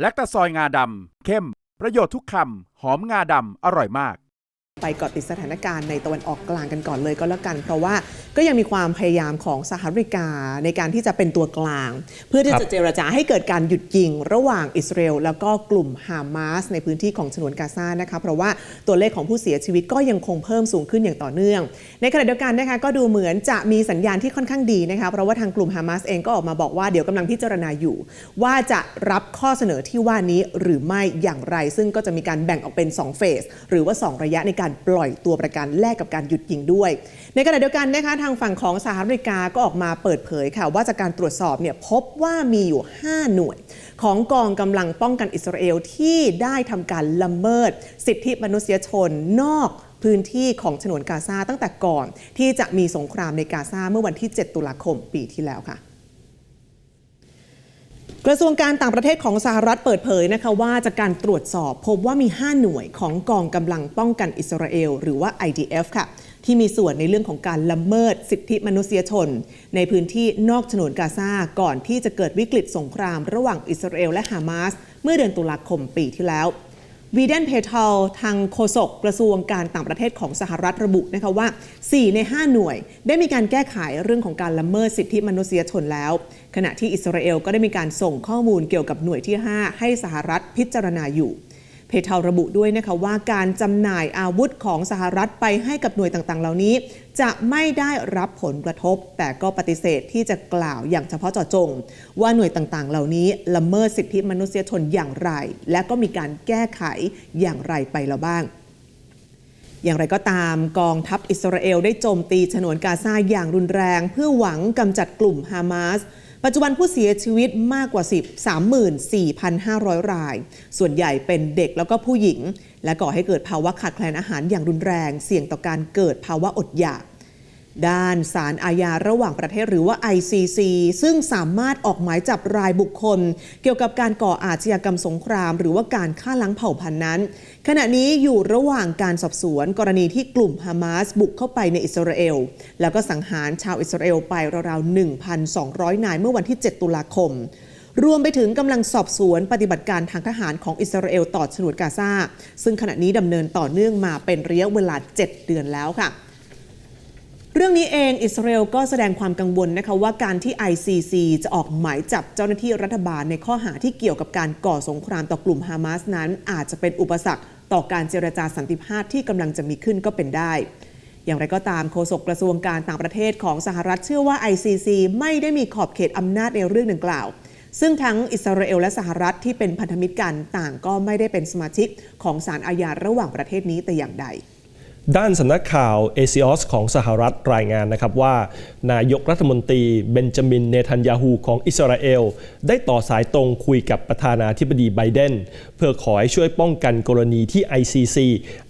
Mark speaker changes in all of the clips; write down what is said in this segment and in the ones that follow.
Speaker 1: แลคตาซอยงาดำเข้ม ประโยชน์ทุกคำ หอมงาดำ อร่อยมาก
Speaker 2: ไปเกาะติดสถานการณ์ในตะวันออกกลางกันก่อนเลยก็แล้วกัน เพราะว่าก็ยังมีความพยายามของสหรัฐอเมริกาในการที่จะเป็นตัวกลาง เพื่อที่จะเจรจาให้เกิดการหยุดยิง ระหว่างอิสราเอลแล้วก็กลุ่มฮามาสในพื้นที่ของฉนวนกาซานะคะเพราะว่าตัวเลขของผู้เสียชีวิตก็ยังคงเพิ่มสูงขึ้นอย่างต่อเนื่อง ในขณะเดียวกันนะคะก็ดูเหมือนจะมีสัญญาณที่ค่อนข้างดีนะคะเพราะว่าทางกลุ่มฮามาสเองก็ออกมาบอกว่าเดี๋ยวกำลังพิจารณาอยู่ ว่าจะรับข้อเสนอที่ว่านี้หรือไม่อย่างไร ซึ่งก็จะมีการแบ่งออกเป็น2เฟสหรือว่า 2 ระยะในการปล่อยตัวประกันแลกกับการหยุดยิงด้วย ในขณะเดียวกันนะคะทางฝั่งของสหรัฐอเมริกาก็ออกมาเปิดเผยค่ะว่าจากการตรวจสอบเนี่ยพบว่ามีอยู่ 5 หน่วย ของกองกำลังป้องกันอิสราเอลที่ได้ทำการละเมิด สิทธิมนุษยชนนอกพื้นที่ของฉนวนกาซาตั้งแต่ก่อน ที่จะมีสงครามในกาซาเมื่อวันที่ 7 ตุลาคมปีที่แล้วค่ะ กระทรวงการต่างประเทศของสหรัฐเปิดเผยนะคะว่าจากการตรวจสอบพบว่ามี 5 หน่วยของกองกำลังป้องกันอิสราเอลหรือว่า IDF ค่ะ ที่มีส่วนในเรื่องของการละเมิดสิทธิมนุษยชน ในพื้นที่นอกฉนวนกาซาก่อนที่จะเกิดวิกฤตสงครามระหว่างอิสราเอลและฮามาสเมื่อเดือนตุลาคมปีที่แล้ววีเดนเพเทลทางโฆษกกระทรวงการต่างประเทศของสหรัฐระบุนะคะว่า 4 ใน 5 หน่วย ได้มีการแก้ไขเรื่องของการละเมิดสิทธิมนุษยชนแล้ว ขณะที่อิสราเอลก็ได้มีการส่งข้อมูลเกี่ยวกับหน่วยที่ 5 ให้สหรัฐพิจารณาอยู่ เพเทลระบุด้วยนะคะว่าการจำหน่ายอาวุธของสหรัฐไปให้กับหน่วยต่างๆ เหล่านี้ จะไม่ได้รับผลกระทบ แต่ก็ปฏิเสธที่จะกล่าวอย่างเฉพาะเจาะจง ว่าหน่วยต่างๆ เหล่านี้ละเมิดสิทธิมนุษยชนอย่างไร และก็มีการแก้ไขอย่างไรไปแล้วบ้างอย่างไรก็ตามกองทัพอิสราเอลได้โจมตีฉนวนกาซาอย่างรุนแรง เพื่อหวังกำจัดกลุ่มฮามาส ปัจจุบันผู้เสียชีวิตมากกว่า 10 34,500 ราย ส่วนใหญ่เป็นเด็กแล้วก็ผู้หญิง และก่อให้เกิดภาวะขาดแคลนอาหารอย่างรุนแรง เสี่ยงต่อการเกิดภาวะอดอยาก ด้านศาลอาญาระหว่างประเทศหรือว่า ICC ซึ่งสามารถออกหมายจับรายบุคคล เกี่ยวกับการก่ออาชญากรรมสงคราม หรือว่าการฆ่าล้างเผ่าพันธุ์นั้น ขณะนี้อยู่ระหว่างการสอบสวนกรณีที่กลุ่มฮามาสบุกเข้าไปในอิสราเอล แล้วก็สังหารชาวอิสราเอลไปราวๆ 1,200 นายเมื่อวันที่ 7 ตุลาคมรวมไปถึงกำลังสอบสวนปฏิบัติการทางทหารของอิสราเอลต่อฉนวนกาซาซึ่งขณะนี้ดำเนินต่อเนื่องมาเป็นระยะเวลา 7 เดือนแล้วค่ะ เรื่องนี้เองอิสราเอลก็แสดงความกังวลนะคะว่าการที่ ICC จะออกหมายจับเจ้าหน้าที่รัฐบาลในข้อหาที่เกี่ยวกับการก่อสงครามต่อกลุ่มฮามาสนั้น อาจจะเป็นอุปสรรคต่อการเจรจาสันติภาพที่กำลังจะมีขึ้นก็เป็นได้ อย่างไรก็ตามโฆษกกระทรวงการต่างประเทศของสหรัฐเชื่อว่า ICC ไม่ได้มีขอบเขตอำนาจในเรื่องดังกล่าว ซึ่งทั้งอิสราเอลและสหรัฐที่เป็นพันธมิตรกันต่างก็ไม่ได้เป็นสมาชิกของศาลอาญาระหว่างประเทศนี้แต่อย่างใด
Speaker 3: ด้านสำนักข่าวเอซิออสของสหรัฐรายงานนะครับว่า นายกรัฐมนตรีเบนจามิน เนทันยาฮูของอิสราเอล ได้ต่อสายตรงคุยกับประธานาธิบดีไบเดน เพื่อขอให้ช่วยป้องกันกรณีที่ ICC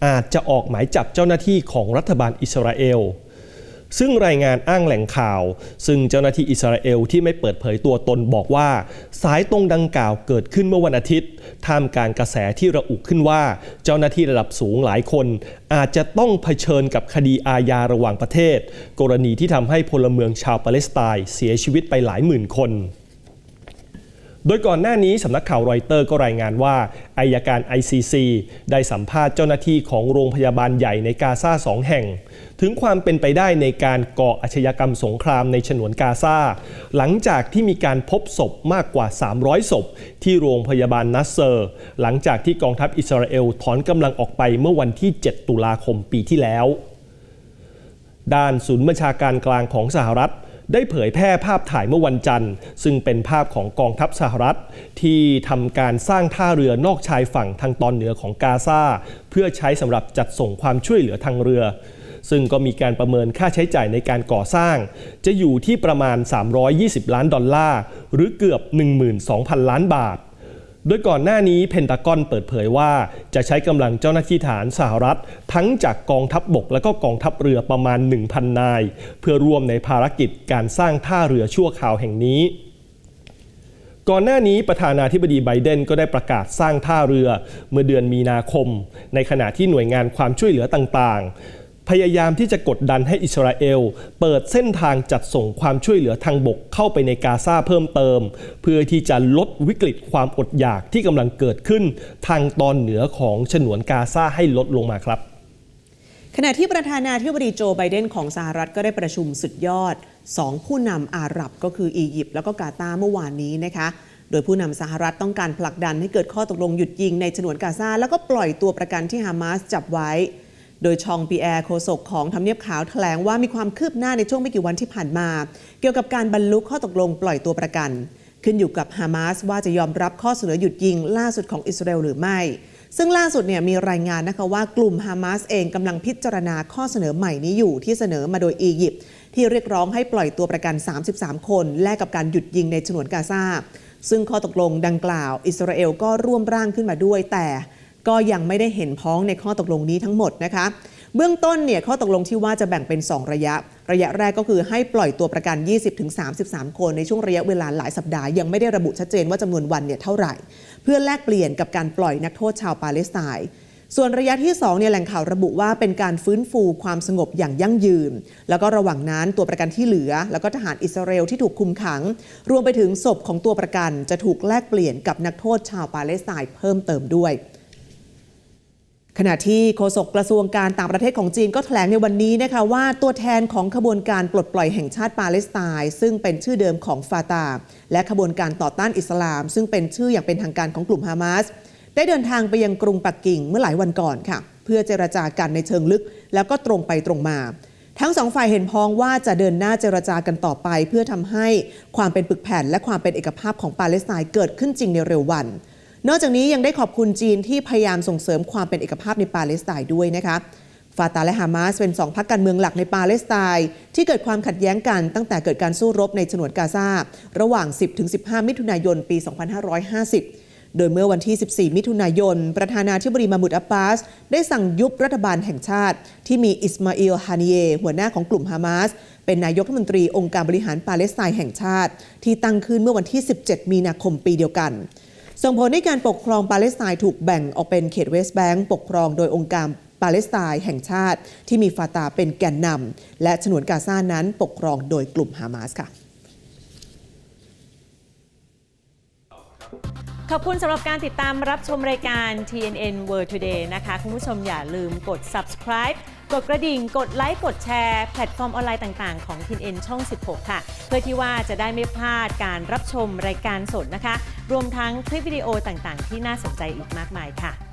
Speaker 3: อาจจะออกหมายจับเจ้าหน้าที่ของรัฐบาลอิสราเอล ซึ่งรายงานอ้างแหล่งข่าว ซึ่งเจ้าหน้าที่อิสราเอลที่ไม่เปิดเผยตัวตนบอกว่า สายตรงดังกล่าวเกิดขึ้นเมื่อวันอาทิตย์ ท่ามกลางกระแสที่ระอุขึ้นว่า เจ้าหน้าที่ระดับสูงหลายคน อาจจะต้องเผชิญกับคดีอาญาระหว่างประเทศ กรณีที่ทำให้พลเมืองชาวปาเลสไตน์เสียชีวิตไปหลายหมื่นคน โดยก่อนหน้านี้สำนักข่าวรอยเตอร์ก็รายงานว่าอายการ ICC ได้สัมภาษณ์เจ้าหน้าที่ของโรงพยาบาลใหญ่ในกาซาสองแห่ง ถึงความเป็นไปได้ในการก่ออาชญากรรมสงครามในฉนวนกาซาหลังจากที่มีการพบศพมากกว่า 300 ศพ ที่โรงพยาบาลนัสเซอร์ หลังจากที่กองทัพอิสราเอลถอนกำลังออกไปเมื่อวันที่ 7 ตุลาคมปีที่แล้ว ด้านศูนย์บัญชาการกลางของสหรัฐ ได้เผยแพร่ภาพถ่ายเมื่อวันจันทร์ ซึ่งเป็นภาพของกองทัพสหรัฐ ที่ทำการสร้างท่าเรือนอกชายฝั่งทางตอนเหนือของกาซาเพื่อใช้สำหรับจัดส่งความช่วยเหลือทางเรือ ซึ่งก็มีการประเมินค่าใช้จ่ายในการก่อสร้าง จะอยู่ที่ประมาณ 320 ล้านดอลลาร์ หรือเกือบ 12,000 ล้านบาท โดยก่อนหน้านี้เพนตากอนเปิดเผยว่า จะใช้กำลังเจ้าหน้าที่ฐานสหรัฐ ทั้งจากกองทัพบบกและก็กองทัพเรือประมาณ 1,000 นาย เพื่อร่วมในภารกิจการสร้างท่าเรือชั่วคราวแห่งนี้ก่อนหน้านี้ประธานาธิบดีไบเดนก็ได้ประกาศสร้างท่าเรือเมื่อเดือนมีนาคม ในขณะที่หน่วยงานความช่วยเหลือต่างๆ พยายามที่จะกดดันให้อิสราเอล เปิดเส้นทางจัดส่งความช่วยเหลือทางบกเข้าไปในกาซาเพิ่มเติม เพื่อที่จะลดวิกฤตความอดอยากที่กำลังเกิดขึ้น ทางตอนเหนือของฉนวนกาซาให้ลดลงมาครับ
Speaker 2: ขณะที่ประธานาธิบดีโจไบเดนของสหรัฐก็ได้ประชุมสุดยอด2ผู้นำอาหรับก็คืออียิปต์แล้วก็กาตาร์เมื่อวานนี้นะคะโดยผู้นำสหรัฐต้องการผลักดันให้เกิดข้อตกลงหยุดยิงในฉนวนกาซาแล้วก็ปล่อยตัวประกันที่ฮามาสจับไว้ โดยชองปีแอร์โฆษกของทำเนียบขาวแถลงว่ามีความคืบหน้าในช่วงไม่กี่วันที่ผ่านมา เกี่ยวกับการบรรลุข้อตกลงปล่อยตัวประกัน ขึ้นอยู่กับฮามาสว่าจะยอมรับข้อเสนอหยุดยิงล่าสุดของอิสราเอลหรือไม่ ซึ่งล่าสุดเนี่ยมีรายงานนะคะว่ากลุ่มฮามาสเองกำลังพิจารณาข้อเสนอใหม่นี้อยู่ที่เสนอมาโดยอียิปต์ที่เรียกร้องให้ปล่อยตัวประกัน 33 คนแลกกับการหยุดยิงในฉนวนกาซาซึ่งข้อตกลงดังกล่าว อิสราเอลก็ร่วมร่างขึ้นมาด้วยแต่ ก็ยังไม่ได้เห็นพ้องในข้อตกลงนี้ทั้งหมดนะคะ เบื้องต้นเนี่ยข้อตกลงที่ว่าจะแบ่งเป็น 2 ระยะ ระยะแรกก็คือให้ปล่อยตัวประกัน 20-33 คนในช่วงระยะเวลาหลายสัปดาห์ยังไม่ได้ระบุชัดเจนว่าจำนวนวันเนี่ยเท่าไหร่ เพื่อแลกเปลี่ยนกับการปล่อยนักโทษชาวปาเลสไตน์ส่วนระยะที่2เนี่ยแหล่งข่าวระบุว่าเป็นการฟื้นฟูความสงบอย่างยั่งยืน แล้วก็ระหว่างนั้นตัวประกันที่เหลือ แล้วก็ทหารอิสราเอลที่ถูกคุมขัง รวมไปถึงศพของตัวประกันจะถูกแลกเปลี่ยนกับนักโทษชาวปาเลสไตน์เพิ่มเติมด้วย ขณะที่โฆษกกระทรวงการต่างประเทศของจีนก็แถลงในวันนี้นะคะว่าตัวแทนของขบวนการปลดปล่อยแห่งชาติปาเลสไตน์ซึ่งเป็นชื่อเดิมของฟาตาและขบวนการต่อต้านอิสลาม ซึ่งเป็นชื่ออย่างเป็นทางการของกลุ่มฮามาสได้เดินทางไปยังกรุงปักกิ่งเมื่อหลายวันก่อนค่ะ เพื่อเจรจากันในเชิงลึก แล้วก็ตรงไปตรงมา ทั้งสองฝ่ายเห็นพ้องว่าจะเดินหน้าเจรจากันต่อไป เพื่อทำให้ความเป็นปึกแผ่น และความเป็นเอกภาพของปาเลสไตน์เกิดขึ้นจริงในเร็ววัน นอกจากนี้ยังได้ขอบคุณจีนที่พยายามส่งเสริมความเป็นเอกภาพในปาเลสไตน์ด้วยนะคะฟาตาและฮามาสเป็นสองพรรคการเมืองหลักในปาเลสไตน์ที่เกิดความขัดแย้งกันตั้งแต่เกิดการสู้รบในฉนวนกาซาระหว่าง 10-15 มิถุนายน ปี 2550 โดยเมื่อวันที่ 14 มิถุนายน ประธานาธิบดีมามุดอับบาส ได้สั่งยุบรัฐบาลแห่งชาติ ที่มีอิสมาอิลฮานิเย หัวหน้าของกลุ่มฮามาส เป็นนายกรัฐมนตรีองค์การบริหารปาเลสไตน์แห่งชาติ ที่ตั้งขึ้นเมื่อวันที่ 17 มีนาคมปีเดียวกัน ส่งผลให้การปกครองปาเลสไตน์ถูกแบ่งออกเป็นเขตเวสต์แบงก์ปกครองโดยองค์การปาเลสไตน์แห่งชาติ ที่มีฟาตาเป็นแกนนำและฉนวนกาซานั้นปกครองโดยกลุ่มฮามาสค่ะ
Speaker 4: ขอบคุณสำหรับการติดตามรับชมรายการ TNN World Today นะคะ คุณผู้ชมอย่าลืมกด subscribe กดกระดิ่ง กดไลค์กดแชร์แพลตฟอร์มออนไลน์ต่างๆ ของ TNN ช่อง 16 ค่ะ เพื่อที่ว่าจะได้ไม่พลาดการรับชมรายการสดนะคะ รวมทั้งคลิปวิดีโอต่างๆ ที่น่าสนใจอีกมากมายค่ะ